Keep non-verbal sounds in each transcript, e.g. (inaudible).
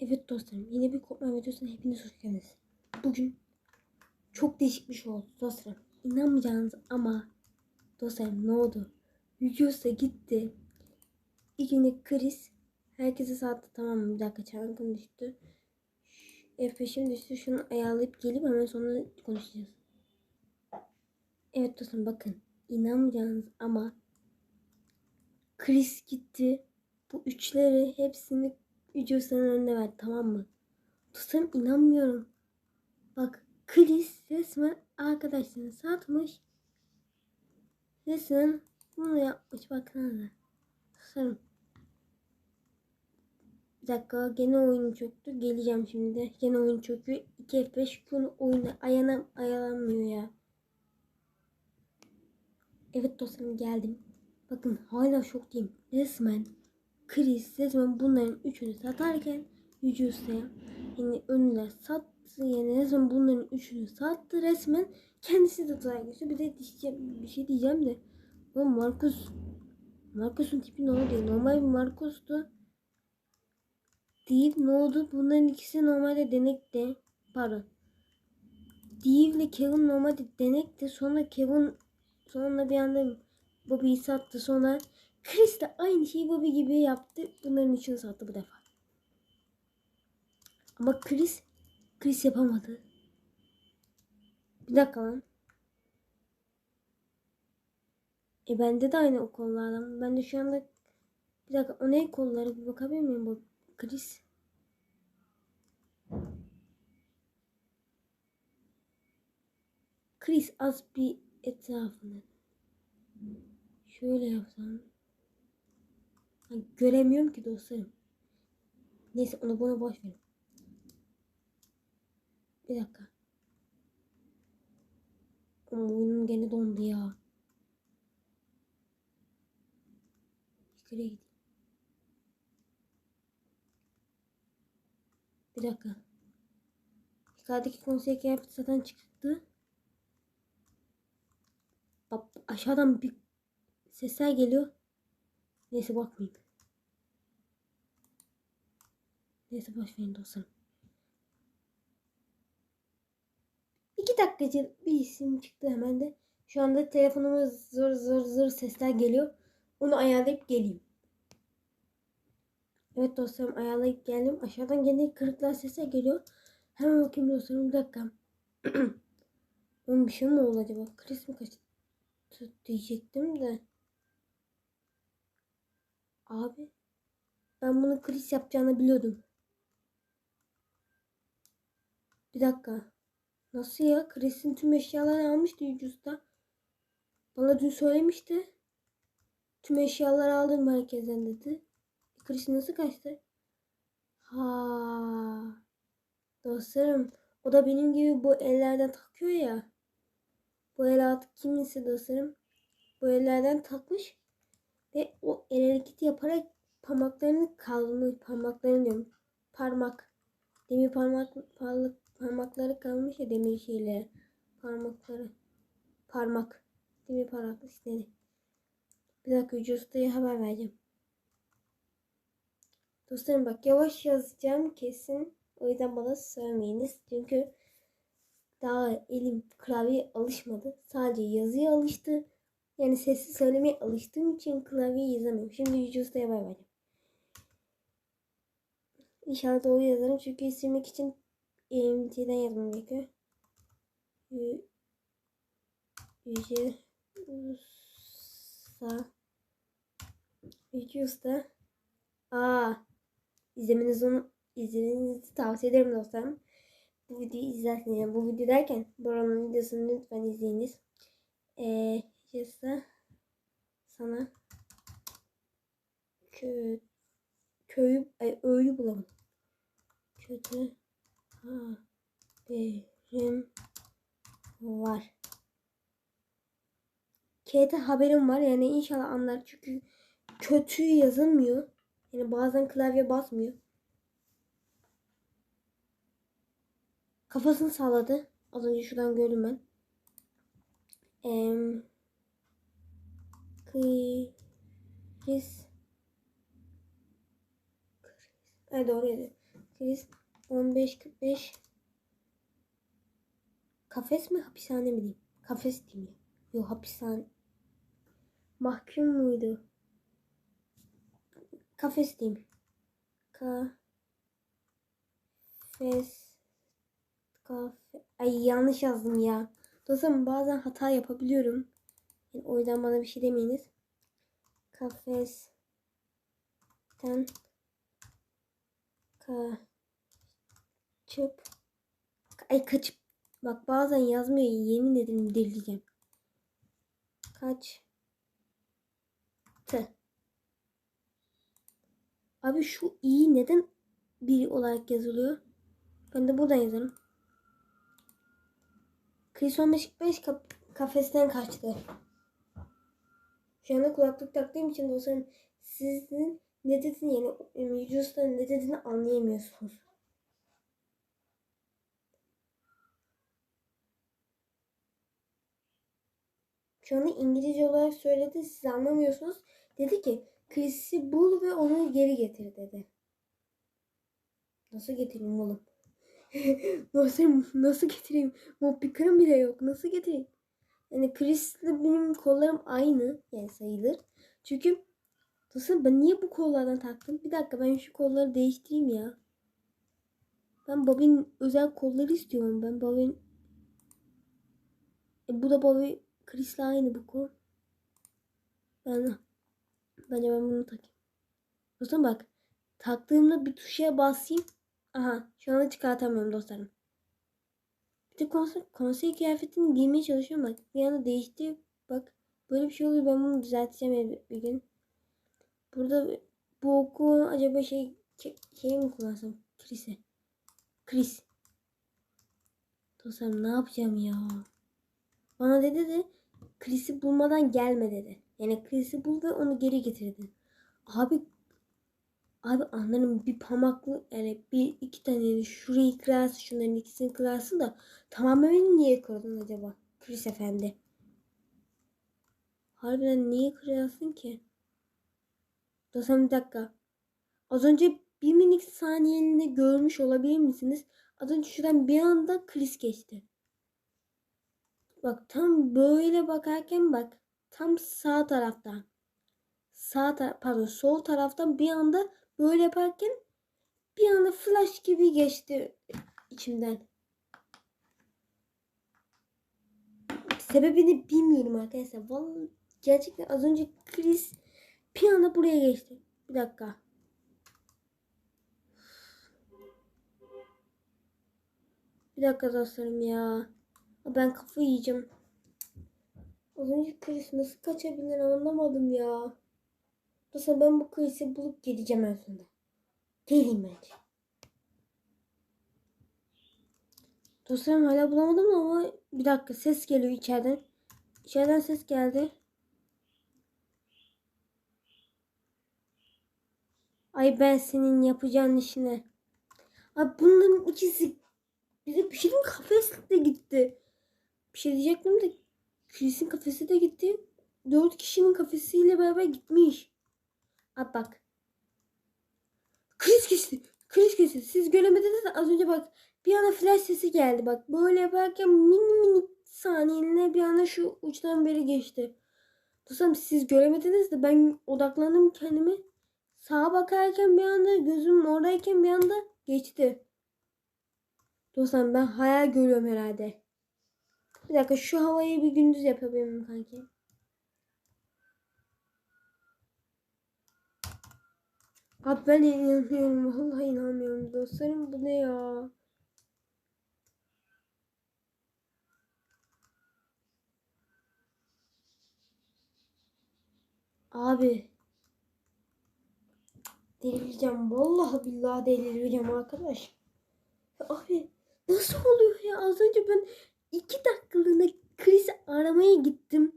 Evet dostlarım yine bir kopma videosuna hepiniz hoş geldiniz. Bugün çok değişik bir şey oldu dostlarım. İnanmayacağınız ama dostlarım ne oldu? Videosa gitti. İlk günde kriz. Herkese saatte tamam mı? Bir dakika çarpım düştü. F5'im düştü. Şunu ayarlayıp gelip hemen sonra konuşacağız. Evet dostlarım bakın. İnanmayacağınız ama kriz gitti. Bu üçleri hepsini videosunun önüne ver tamam mı? Dostlarım inanmıyorum. Bak Chris resmen arkadaşlarını satmış. Resmen bunu yapmış baksanıza. Dostlarım. Bir dakika gene oyun çöktü. Geleceğim şimdi. Gene oyun çöküyor. 2 F5 konu oyunu ayana, ayalanmıyor ya. Evet dostlarım geldim. Bakın hala şoktayım. Resmen Chris resmen bunların üçünü satarken Yüce yani önüne sattı yani resmen bunların üçünü sattı resmen kendisi de tuzağa geçti. Bir de diyeceğim, bir şey diyeceğim de o Marcus Marcus'un tipi ne oldu? Normal bir Marcus'tu. Değil ne oldu? Bunların ikisi normalde denekti. Pardon. İle Kevin normalde denekti. Sonra Kevin sonra bir anda Bobby'yi sattı. Sonra Chris de aynı şeyi Bobby gibi yaptı. Bunların içini sattı bu defa. Ama Chris Chris yapamadı. Bir dakika lan. E bende de aynı o kollardan. Ben de şu anda bir dakika o ne kolları bir bakabilir miyim bu Chris? Chris az bir etrafını şöyle yapsam göremiyorum ki dostlarım. Neyse onu buna boş verin. Bir dakika. Ama oyunum gene dondu ya. Yukarıya gideyim. Bir dakika. Yukarıdaki konsey kıyafeti zaten çıktı. Bak aşağıdan bir sesler geliyor. Neyse bakmayayım. Neyse boş verin dostlarım. İki dakikacı bir isim çıktı hemen de. Şu anda telefonuma zır zır zır sesler geliyor. Onu ayarlayıp geleyim. Evet dostlarım ayarlayıp geldim. Aşağıdan gene kırıklar sesler geliyor. Hemen bakayım dostlarım bir dakika. (clears throat) Onun bir şey mi oldu acaba? Chris mi kaçtı diyecektim de. Abi ben bunu Chris yapacağını biliyordum. Bir dakika. Nasıl ya? Chris'in tüm eşyalarını almıştı Yücüs'ta. Bana dün söylemişti. Tüm eşyaları aldım merkezden dedi. Chris nasıl kaçtı? Ha. Dostlarım o da benim gibi bu ellerden takıyor ya. Bu el artık kiminse dostlarım. Bu ellerden takmış. El hareketi yaparak parmaklarını kalmış. Parmaklarını diyorum. Parmak. Demir parmak, parmak parmakları kalmış ya demir şeyleri. Parmakları. Parmak. Demir parmak istedi. Bir dakika Yüce Usta'ya haber vereceğim. Dostlarım bak yavaş yazacağım kesin. O yüzden bana söylemeyiniz. Çünkü daha elim klavyeye alışmadı. Sadece yazıya alıştı. Yani sessiz söylemeye alıştığım için klavyeyi yazamıyorum. Şimdi Yüce Usta'ya haber vereceğim. İnşallah doğru yazarım. Çünkü silmek için EMT'den yazmam gerekiyor. Yüce Usta Yüce Usta Aa izlemenizi, onu, izlemenizi tavsiye ederim dostlarım. Bu videoyu izlerseniz yani bu video derken Boran'ın videosunu lütfen izleyiniz. Eee işte sana kö, köyü ay, öğüyü bulamadım. Kötü haberim var. K'de haberim var yani inşallah anlar çünkü kötü yazılmıyor. Yani bazen klavye basmıyor. Kafasını salladı. Az önce şuradan gördüm ben. Eee Chris. Chris. Ay doğru dedi. Kriz 15 45 Kafes mi hapishane mi diyeyim? Kafes diyeyim ya. Yok hapishane. Mahkum muydu? Kafes diyeyim. Kafes. Kafe. Ay yanlış yazdım ya. Dostlarım bazen hata yapabiliyorum. O yüzden bana bir şey demeyiniz. Kafesten kaçıp ay kaçıp bak bazen yazmıyor yemin ederim delireceğim. Kaç tı. Abi şu i neden bir olarak yazılıyor? Ben de buradan yazarım. Chris 15 kap kafesten kaçtı. Şu anda kulaklık taktığım için dostlarım sizin ne dediğini yani Mücüs'ten ne dediğini anlayamıyorsunuz. Şu anda İngilizce olarak söyledi siz anlamıyorsunuz. Dedi ki Chris'i bul ve onu geri getir dedi. Nasıl getireyim oğlum? (laughs) nasıl, nasıl getireyim? Mob Picker'ım bile yok. Nasıl getireyim? Yani Chris'le benim kollarım aynı. Yani sayılır. Çünkü nasıl ben niye bu kollardan taktım? Bir dakika ben şu kolları değiştireyim ya. Ben Bobby'nin özel kolları istiyorum. Ben Bobby'nin e, bu da Bobby Chris'le aynı bu kol. Ben bence ben bunu takayım. Zaman bak taktığımda bir tuşa basayım. Aha şu anda çıkartamıyorum dostlarım. Bir de konsey, konsey kıyafetini giymeye çalışıyorum bak. Bir anda değişti. Bak böyle bir şey oluyor. Ben bunu düzelteceğim bir, gün. Burada bu oku acaba şey şey mi kullansam? Chris'e. Chris. Dostlarım ne yapacağım ya? Bana dedi de Chris'i bulmadan gelme dedi. Yani Chris'i bul ve onu geri getirdi. Abi Abi anlarım bir pamaklı yani bir iki tane şurayı kırarsın şunların ikisini kırarsın da tamamen niye kırdın acaba? Chris efendi. Harbiden niye kırıyorsun ki? Dostum bir dakika. Az önce bir minik saniyeliğinde görmüş olabilir misiniz? Az önce şuradan bir anda Chris geçti. Bak tam böyle bakarken bak tam sağ taraftan sağ tar pardon sol taraftan bir anda böyle yaparken bir anda flash gibi geçti içimden. Sebebini bilmiyorum arkadaşlar. Vallahi gerçekten az önce Chris bir anda buraya geçti. Bir dakika. Bir dakika dostlarım ya. Ben kafa yiyeceğim. Az önce Chris nasıl kaçabilir anlamadım ya. Dostlar ben bu Chris'i bulup geleceğim en sonunda. Geleyim bence. Dostlarım hala bulamadım ama bir dakika ses geliyor içeriden. İçeriden ses geldi. Ay ben senin yapacağın işine. Ay bunların ikisi bize bir şeyin kafesi de gitti. Bir şey diyecektim de Chris'in kafesi de gitti. Dört kişinin kafesiyle beraber gitmiş. Abi bak. Kriz geçti. Kriz geçti. Siz göremediniz de az önce bak bir anda flash sesi geldi bak. Böyle yaparken mini mini saniyeliğine bir anda şu uçtan beri geçti. Dostum siz göremediniz de ben odaklandım kendime. Sağa bakarken bir anda gözüm oradayken bir anda geçti. Dostum ben hayal görüyorum herhalde. Bir dakika şu havayı bir gündüz yapabilirim kanki. Abi ben inanmıyorum. Vallahi inanmıyorum dostlarım. Bu ne ya? Abi. Delireceğim. Vallahi billahi delireceğim arkadaş. Abi nasıl oluyor ya? Az önce ben iki dakikalığına Chris'i aramaya gittim.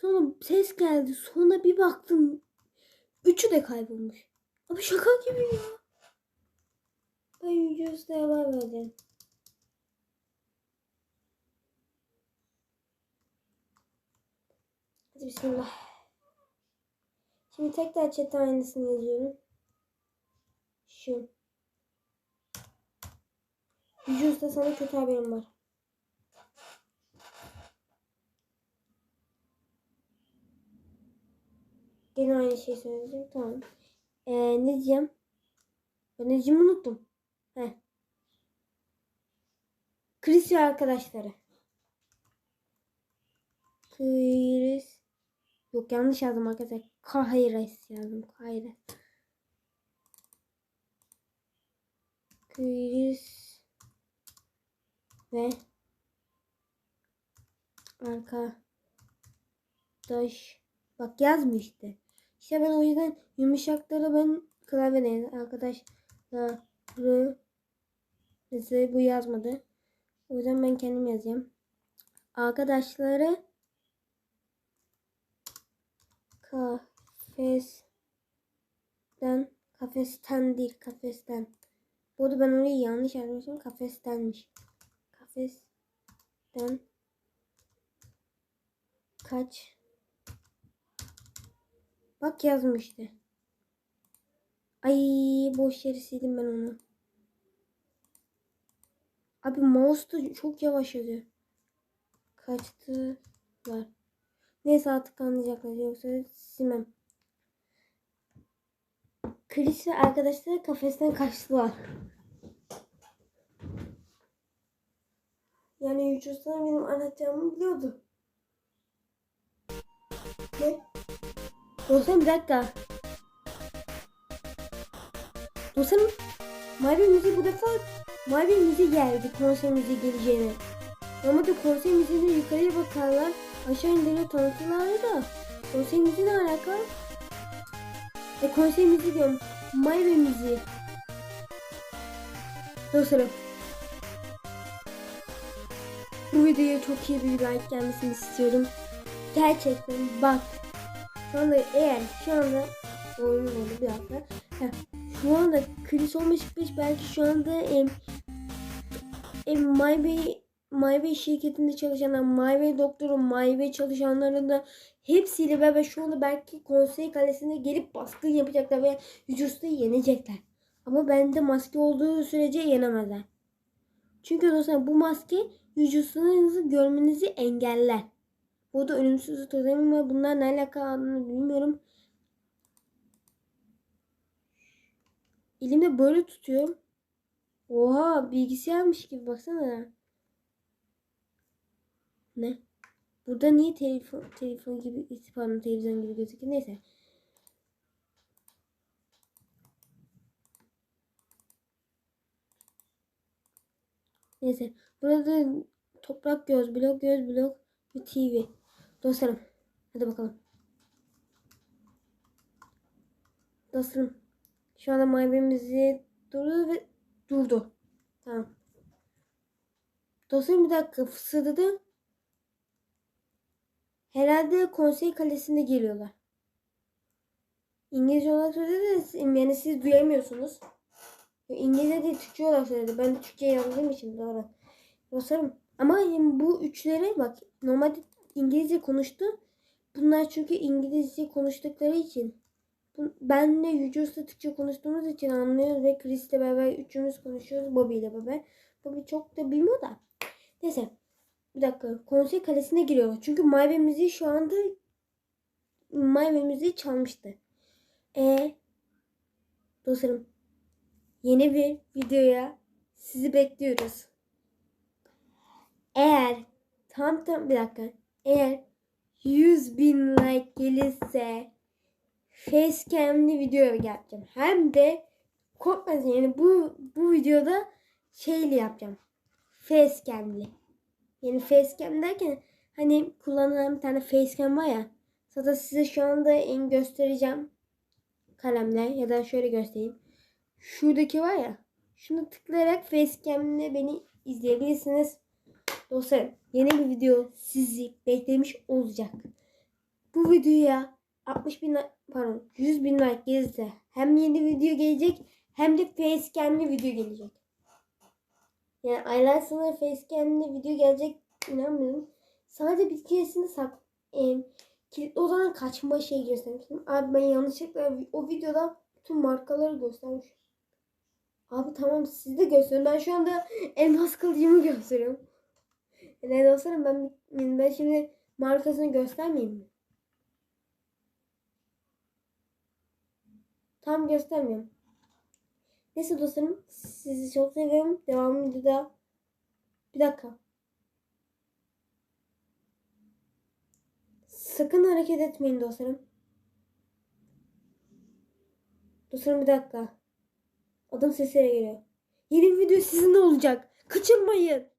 Sonra ses geldi. Sonra bir baktım. Üçü de kaybolmuş. Abi şaka gibi ya. Ben Usta'ya var verdim. Hadi bismillah. Şimdi tekrar chat aynısını yazıyorum. Şu. Yüce Usta sana kötü haberim var. Gene aynı şey söyleyeceğim. Tamam. Ee, ne diyeceğim? Ben ne diyeceğimi unuttum. Heh. Chris ve arkadaşları. Chris. Yok yanlış yazdım arkadaşlar. Kahires yazdım. Kahires. Chris ve arkadaş bak yazmış işte. Ben o yüzden yumuşakları ben klavyede arkadaşları Neyse bu yazmadı. O yüzden ben kendim yazayım. Arkadaşları kafesten kafesten değil kafesten. Bu arada ben orayı yanlış yazmışım. Kafestenmiş. Kafesten kaç Bak yazmıştı. Ay boş yeri sildim ben onu. Abi mouse da çok yavaş yazıyor. Kaçtı var. Neyse artık anlayacaklar yoksa silmem. Chris ve arkadaşları kafesten kaçtılar. Yani Yüce benim anlatacağımı biliyordu. Ne? Dostum bir dakika. Dostum Mavi Müziği bu defa Mavi Müziği geldi konser müziği geleceğine. Normalde konser müziğine yukarıya bakarlar aşağı indirir tanıtırlar da konser müziği ne alaka? E konser müziği diyorum. Mavi Müziği. Dostlarım. Bu videoya çok iyi bir like gelmesini istiyorum. Gerçekten bak. Şu anda eğer şu anda oyun oldu bir dakika. Heh, şu anda kriz olmuş çıkmış belki şu anda em, em, MyBay MyBay şirketinde çalışanlar, MyBay doktoru, MyBay çalışanların da hepsiyle beraber şu anda belki konsey kalesine gelip baskın yapacaklar ve Yücüsta'yı yenecekler. Ama bende maske olduğu sürece yenemezler. Çünkü dostlar bu maske vücudunuzı görmenizi engeller. Burada ölümsüzlük totemi var. Bunlar ne alakalı bilmiyorum. Elimde böyle tutuyorum. Oha bilgisayarmış gibi baksana. Ne? Burada niye telefon telefon gibi pardon televizyon gibi gözüküyor. Neyse. Neyse. Burada toprak göz, blok göz, blok ve TV. Dostlarım. Hadi bakalım. Dostlarım. Şu anda maybemizi durdu ve durdu. Tamam. Dostlarım bir dakika fısıldadı. Herhalde konsey kalesinde geliyorlar. İngilizce olarak söyledi yani siz duyamıyorsunuz. İngilizce değil Türkçe olarak söyledi. Ben de Türkçe yazdığım için doğru. Dostlarım ama bu üçlere bak normalde İngilizce konuştu. Bunlar çünkü İngilizce konuştukları için benle Yüce Türkçe konuştuğumuz için anlıyoruz ve Chris'le beraber üçümüz konuşuyoruz Bobby ile beraber. Bobby çok da bilmiyor da. Neyse. Bir dakika. Konsey kalesine giriyorlar. Çünkü Maybe müziği şu anda Maybe müziği çalmıştı. E dostlarım yeni bir videoya sizi bekliyoruz. Eğer tam tam bir dakika. Eğer 100 bin like gelirse facecam'li video yapacağım. Hem de korkmasın yani bu bu videoda şeyli yapacağım. Facecam'li. Yani facecam derken hani kullanılan bir tane facecam var ya. Zaten size şu anda en göstereceğim kalemle ya da şöyle göstereyim. Şuradaki var ya. Şunu tıklayarak facecam'le beni izleyebilirsiniz. Dostlarım yeni bir video sizi beklemiş olacak. Bu videoya 60 bin pardon 100 bin like gelirse hem yeni video gelecek hem de facecam'li video gelecek. Yani aylar sonra facecam'li video gelecek inanmıyorum. Sadece bir keresinde sak e, kilitli odadan kaçma şey göstermiştim. Abi ben yanlışlıkla o videoda tüm markaları göstermişim. Abi tamam siz de gösterin. Ben şu anda elmas kılıcımı gösteriyorum. Ne dostlarım ben, ben şimdi markasını göstermeyeyim mi? Tam göstermiyorum. Neyse dostlarım sizi çok seviyorum. Devamı videoda. Bir dakika. Sakın hareket etmeyin dostlarım. Dostlarım bir dakika. Adım sesleri geliyor. Yeni video sizinle olacak. Kaçırmayın.